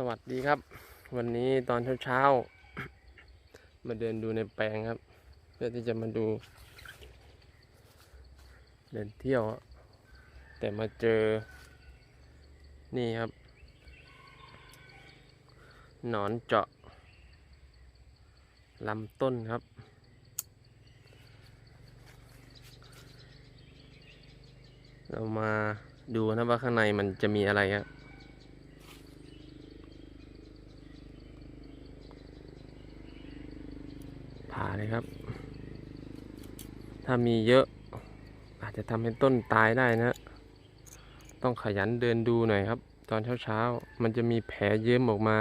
สวัสดีครับ วันนี้ตอนเช้าๆ มาเดินดูในแปลงครับ เพื่อที่จะมาดู เดินเที่ยว แต่มาเจอ นี่ครับ หนอนเจาะลำต้นครับ เรามาดูนะว่าข้างในมันจะมีอะไรครับ ผ่าเลยครับ ถ้ามีเยอะ อาจจะทำให้ต้นตายได้นะ ต้องขยันเดินดูหน่อยครับ ตอนเช้าๆ มันจะมีแผลเยิ้มออกมา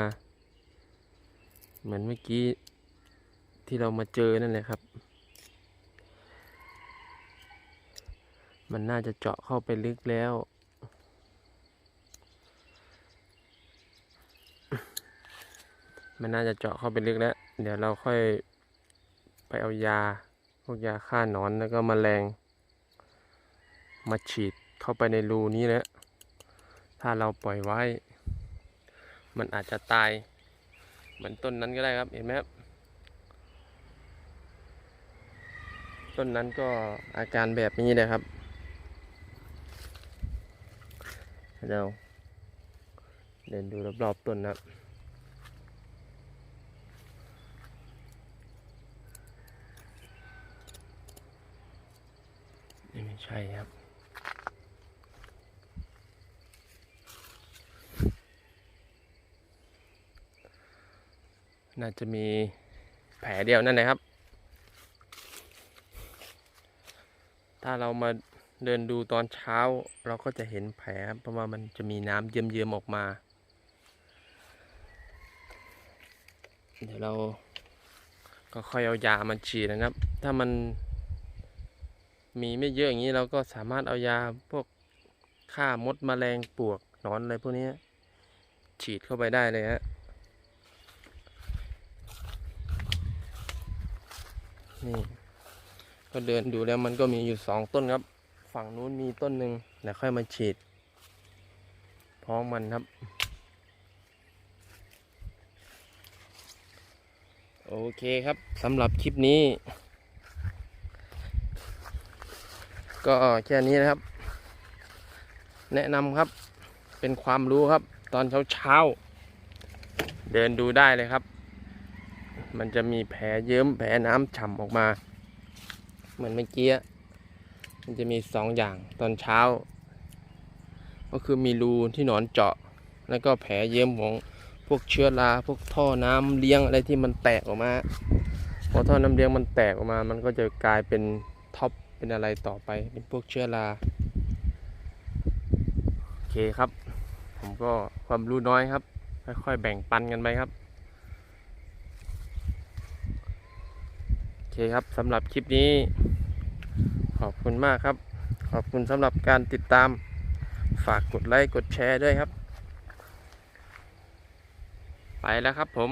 เหมือนเมื่อกี้ที่เรามาเจอนั่นแหละครับ มันน่าจะเจาะเข้าไปลึกแล้วมันน่าจะเจาะเข้าไปลึกแล้ว เดี๋ยวเราค่อย เอายา พวกยาฆ่าหนอนแล้วก็มแมลง มาฉีดเข้าไปในรูนี้แล้วถ้าเราปล่อยไว้ มันอาจจะตาย เหมือนต้นนั้นก็ได้ครับ เห็นไหมครับต้นนั้นก็อาการแบบนี้เลยครับเราเดินดูรอบๆต้นนะครับ นี่ไม่ ใช่ครับ น่าจะมีแผลเดียวนั่นแหละครับ ถ้าเรามาเดินดูตอนเช้าเราก็จะเห็นแผลเพราะว่ามันจะมีน้ำเยิ้มๆออกมา เดี๋ยวเราก็ค่อยเอายามาฉีดนะครับ ถ้ามัน มีไม่เยอะอย่างนี้เราก็สามารถเอายาพวกฆ่ามดแมลงปลวกหนอนอะไรพวกนี้ฉีดเข้าไปได้เลยฮะนี่ก็เดินดูแล้วมันก็มีอยู่สองต้นครับ ฝั่งนู้นมีต้นหนึ่งเดี๋ยวค่อยมาฉีด พร้อมมันครับ โอเคครับสำหรับคลิปนี้ ก็แค่นี้นะครับ แนะนำครับ เป็นความรู้ครับ ตอนเช้าเช้าเดินดูได้เลยครับ มันจะมีแผลเยิ้มแผลน้ำฉ่ำออกมา เหมือนเมื่อกี้มันจะมีสองอย่างตอนเช้า ก็คือมีรูที่หนอนเจาะ แล้วก็แผลเยิ้มของพวกเชื้อราพวกท่อน้ำเลี้ยงอะไรที่มันแตกออกมา พอท่อน้ำเลี้ยงมันแตกออกมา มันก็จะกลายเป็นท็อป เป็นอะไรต่อไปเป็นพวกเชื้อราโอเคครับ ผมก็ความรู้น้อยครับ ค่อยๆแบ่งปันกันไปครับโอเคครับสำหรับคลิปนี้ ขอบคุณมากครับ ขอบคุณสำหรับการติดตาม ฝากกดไลค์กดแชร์ด้วยครับ ไปแล้วครับผม